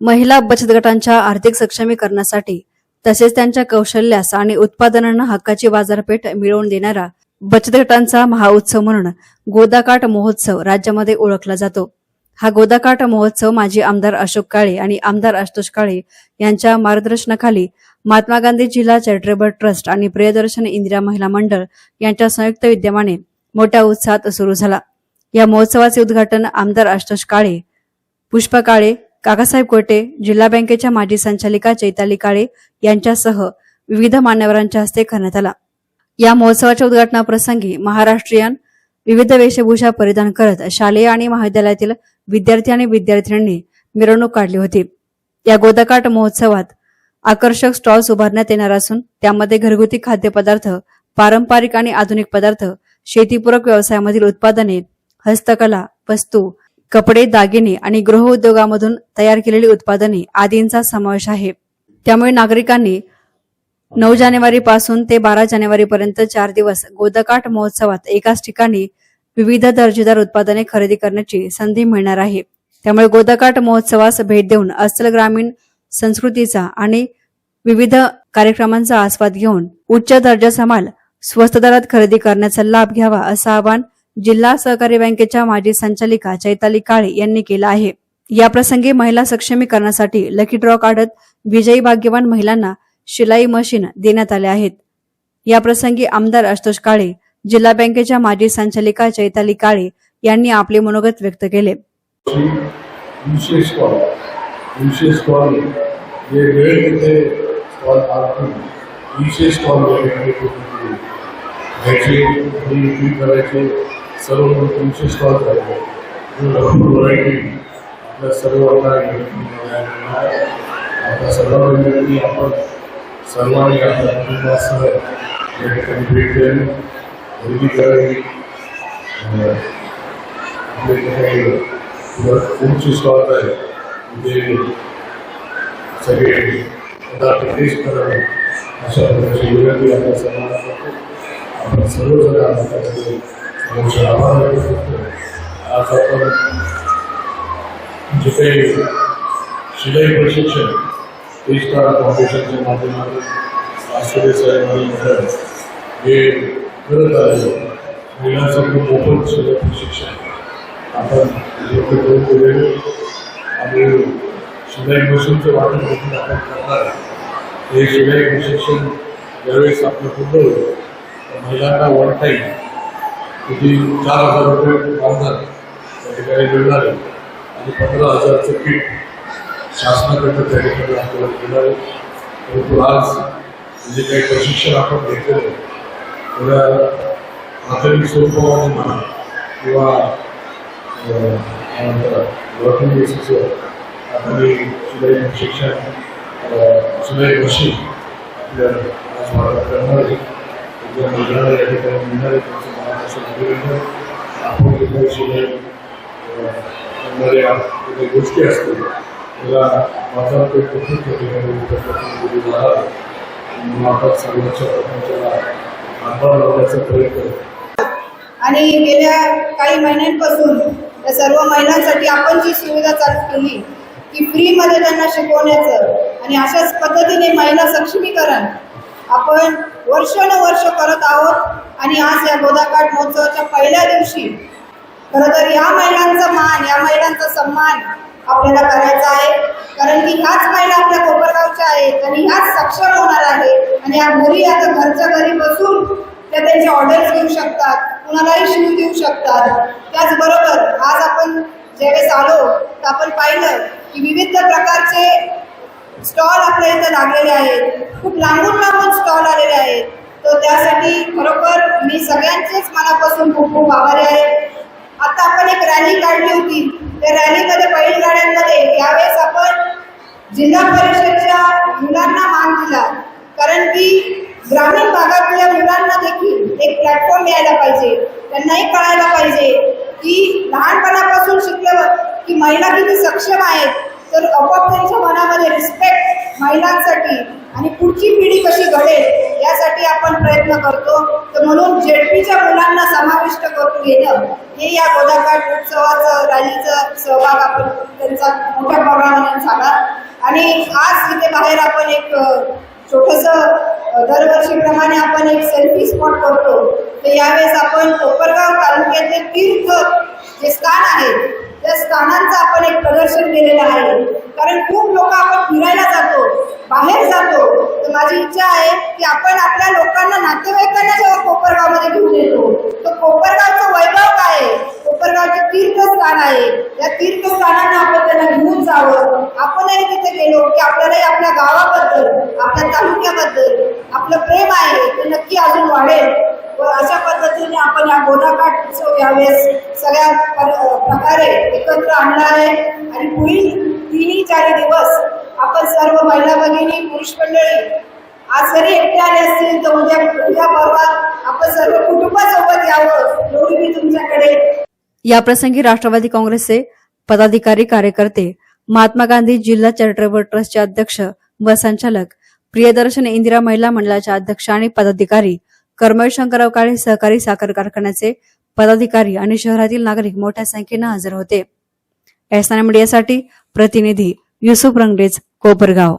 महिला बचत गटांच्या आर्थिक सक्षमीकरणासाठी तसेच त्यांच्या कौशल्यास आणि उत्पादनांना हक्काची बाजारपेठ मिळवून देणारा बचत गटांचा महाउत्सव म्हणून गोदाकाठ महोत्सव राज्यामध्ये ओळखला जातो. हा गोदाकाठ महोत्सव माजी आमदार अशोक काळे आणि आमदार आशुतोष काळे यांच्या मार्गदर्शनाखाली महात्मा गांधी जिल्हा चॅरिटेबल ट्रस्ट आणि प्रियदर्शन इंदिरा महिला मंडळ यांच्या संयुक्त विद्यमाने मोठ्या उत्साहात सुरू झाला. या महोत्सवाचे उद्घाटन आमदार आशुतोष काळे पुष्पा काळे काकासाहेब कोटे जिल्हा बँकेच्या माजी संचालिका चैताली काळे यांच्यासह विविध मान्यवरांच्या हस्ते करण्यात आला. या महोत्सवाच्या उद्घाटनाप्रसंगी महाराष्ट्रीयन विविध वेशभूषा परिधान करत शालेय आणि महाविद्यालयातील विद्यार्थी आणि विद्यार्थिनींनी मिरवणूक काढली होती. या गोदाकाठ महोत्सवात आकर्षक स्टॉल्स उभारण्यात येणार असून त्यामध्ये घरगुती खाद्यपदार्थ पारंपरिक आणि आधुनिक पदार्थ शेतीपूरक व्यवसायामधील उत्पादने हस्तकला वस्तू कपडे दागिने आणि गृहउद्योगामधून तयार केलेली उत्पादने आदींचा समावेश आहे. त्यामुळे नागरिकांनी नऊ जानेवारी पासून ते बारा जानेवारी पर्यंत चार दिवस गोदकाठ महोत्सवात एकाच ठिकाणी विविध दर्जेदार उत्पादने खरेदी करण्याची संधी मिळणार आहे. त्यामुळे गोदकाट महोत्सवास भेट देऊन अस्सल ग्रामीण संस्कृतीचा आणि विविध कार्यक्रमांचा आस्वाद घेऊन उच्च दर्जाचा माल स्वस्त दरात खरेदी करण्याचा लाभ घ्यावा असं आवाहन जिल्हा सहकारी बँकेच्या माजी संचालिका चैताली काळे यांनी केलं आहे. याप्रसंगी महिला सक्षमीकरणासाठी लकी ड्रॉ काढत विजयी भाग्यवान महिलांना शिलाई मशीन देण्यात आले आहेत. या प्रसंगी आमदार आशुतोष काळे जिल्हा बँकेच्या माजी संचालिका चैताली काळे यांनी आपले मनोगत व्यक्त केले. विशेष स्टॉल विशेष स्टॉल जे वेळ तिथे स्टॉल टाकून विशेष स्टॉल घ्यायचे विक्री करायचे सर्व विशेष स्टॉल करायचे भरपूर व्हरायटी आपल्या सर्वांना आपल्या सर्वांना विनंती आपण सर्वांनी आपल्या कुटुंबासह या ठिकाणी भेट द्यावी खरेदी करावी अं, आपल्या ठिकाणी तुमची स्टॉल आहे म्हणजे सगळे पदार्थ टेस्ट करावे अशा प्रकारची विनंती आपल्या सर्वांना करतो आपण सर्वजण आपल्याकडे सर्वांचे आभार व्यक्त करतो आज आपण जे शिलाई प्रशिक्षण पेशकारा फाउंडेशनच्या माध्यमातून आश्चर्य साहेब हे करत आहे महिलांसाठी मोफत शिलाई प्रशिक्षण आपण करून दिलेले आणि शिलाई मशीनचं वाटप देखील आपण करणार हे शिलाई प्रशिक्षण ज्यावेळेस आपलं पूर्ण होईल तर महिलांना वन टाईम किती चार हजार रुपये मानधन त्या ठिकाणी मिळणार आहे. आणि पंधरा हजारचं किट शासनाकडनं त्या ठिकाणी आपल्याला मिळणार आहे. परंतु आज जे काही प्रशिक्षण आपण घेतलेलं आहे थोड्या प्राथमिक स्वरूपामध्ये म्हणा किंवा वर्किंग बेसिसवर आपण हे शिक्षण अ, शिलाई मशीन आपल्या आज भारतात करणार आहे. मिळणार आहे या ठिकाणी मिळणार आहे. करणाऱ्या गोष्टी असतील त्याला प्रपंचाला लावण्याचा प्रयत्न आणि गेल्या काही महिन्यांपासून या सर्व महिलांसाठी आपण जी सुविधा चालू केली की फ्रीमध्ये त्यांना शिकवण्याचं आणि अशाच पद्धतीने महिला सक्षमीकरण आपण वर्षानुवर्ष करत आहोत. आणि आज या गोदाकाठ महोत्सवाच्या पहिल्या दिवशी खरं तर या महिलांचा मान या महिलांचा सन्मान आपल्याला करायचा आहे. कारण की ह्याच महिला आपल्या कोपरगावच्या आहेत आणि ह्याच सक्षम होणार आहे. आणि या घरी आता घरच्या घरी बसून त्या त्यांचे ऑर्डर्स घेऊ शकतात कुणालाही शिवून देऊ शकतात. त्याचबरोबर आज आपण ज्यावेळेस आलो तर आपण पाहिलं की विविध प्रकारचे स्टॉल आपल्या इथं लागलेले आहेत. खूप लांबून लांबून त्यासाठी खरोखर मी सगळ्यांचेच मनापासून खूप खूप आभारी आहे. आता आपण एक रॅली काढली होती. त्या रॅलीमध्ये बैलगाड्यांमध्ये यावेळेस आपण जिल्हा परिषदच्या मुलांना मान दिला. कारण की ग्रामीण भागातल्या मुलांना देखील एक प्लॅटफॉर्म मिळायला पाहिजे. त्यांनाही कळायला पाहिजे की लहानपणापासून शिकलं की महिला किती सक्षम आहेत तर आपोआप त्यांच्या मनामध्ये रिस्पेक्ट महिलांसाठी आणि पुढची पिढी कशी घडेल यासाठी आपण प्रयत्न करतो. तर म्हणून जेडपीच्या मुलांना समाविष्ट करून घेणं हे या गोदाकाठ उत्सवाचं रॅलीचा सहभाग आपण त्यांचा मोठ्या प्रमाणात झाला. आणि आज इथे बाहेर आपण एक छोटस दरवर्षीप्रमाणे आपण एक सेल्फी स्पॉट करतो तर यावेळेस आपण कोपरगाव तालुक्यातले तीर्थ जे स्थान आहे त्या स्थानांचं आपण एक प्रदर्शन केलेलं आहे. कारण खूप लोक आपण फिरायला जातो बाहेर जातो. तर माझी इच्छा आहे की आपण आपल्या लोकांना नातेवाईकांना जेव्हा कोपरगावमध्ये घेऊन येतो तर कोपरगावचं वैभव काय आहे? उपरगावचे तीर्थस्थान आहे. या तीर्थस्थानांना आपण त्यांना घेऊन जावं. आपणही तिथे गेलो की आपल्यालाही आपल्या गावाबद्दल आपल्या तालुक्याबद्दल आपलं प्रेम आहे. ते नक्की अजून वाढेल. व अशा पद्धतीने आपण या गोदाकाठ उत्सव यावेळेस सगळ्या प्रकारे एकत्र आणणार आहे. आणि पुढील तिन्ही चार दिवस आपण सर्व महिला भगिनी पुरुष मंडळी आज जरी एकटे आले असतील तर उद्या उद्या परवा आपण सर्व कुटुंबासोबत यावं. एवढी मी तुमच्याकडे याप्रसंगी राष्ट्रवादी काँग्रेसचे पदाधिकारी कार्यकर्ते महात्मा गांधी जिल्हा चॅरिटेबल ट्रस्टचे अध्यक्ष व संचालक प्रियदर्शन इंदिरा महिला मंडळाच्या अध्यक्ष आणि पदाधिकारी कर्मवीर शंकरराव काळे सहकारी साखर कारखान्याचे पदाधिकारी आणि शहरातील नागरिक मोठ्या संख्येनं हजर होते. एसना मीडियासाठी प्रतिनिधी युसुफ रंगडेज कोपरगाव.